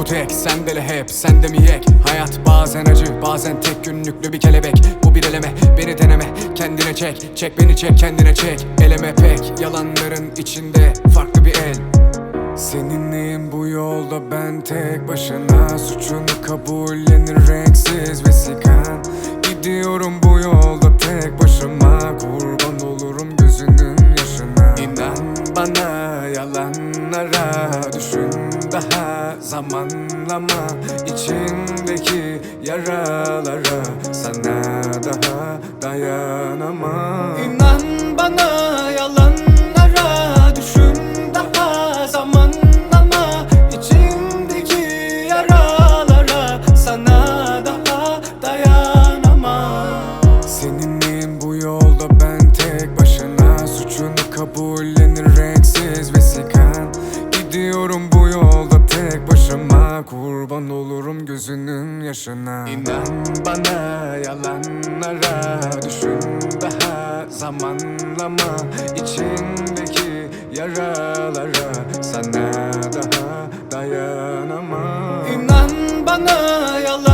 bu tek Sendele hep sende mi yek? Hayat bazen acı bazen tek günlüklü bir kelebek. Bu bir eleme beni deneme Kendine çek. Çek beni çek kendine çek. Eleme pek yalanların içinde farklı bir el. Seninleyim bu yolda ben tek başına. Suçunu kabullenir renksiz vesikan yalanlara Düşün daha zamanlama içindeki yaralara Sana daha dayanamam. İnan bana yalanlara Düşün daha zamanlama içindeki yaralara Sana daha dayanamam. Seninleyim bu yolda ben tek başına Suçunu vesikan Gidiyorum bu yolda tek başıma. Kurban olurum gözünün yaşına. İnan bana yalanlara Düşün daha zamanlama içindeki yaralara. Sana daha dayanamam. İnan bana yalan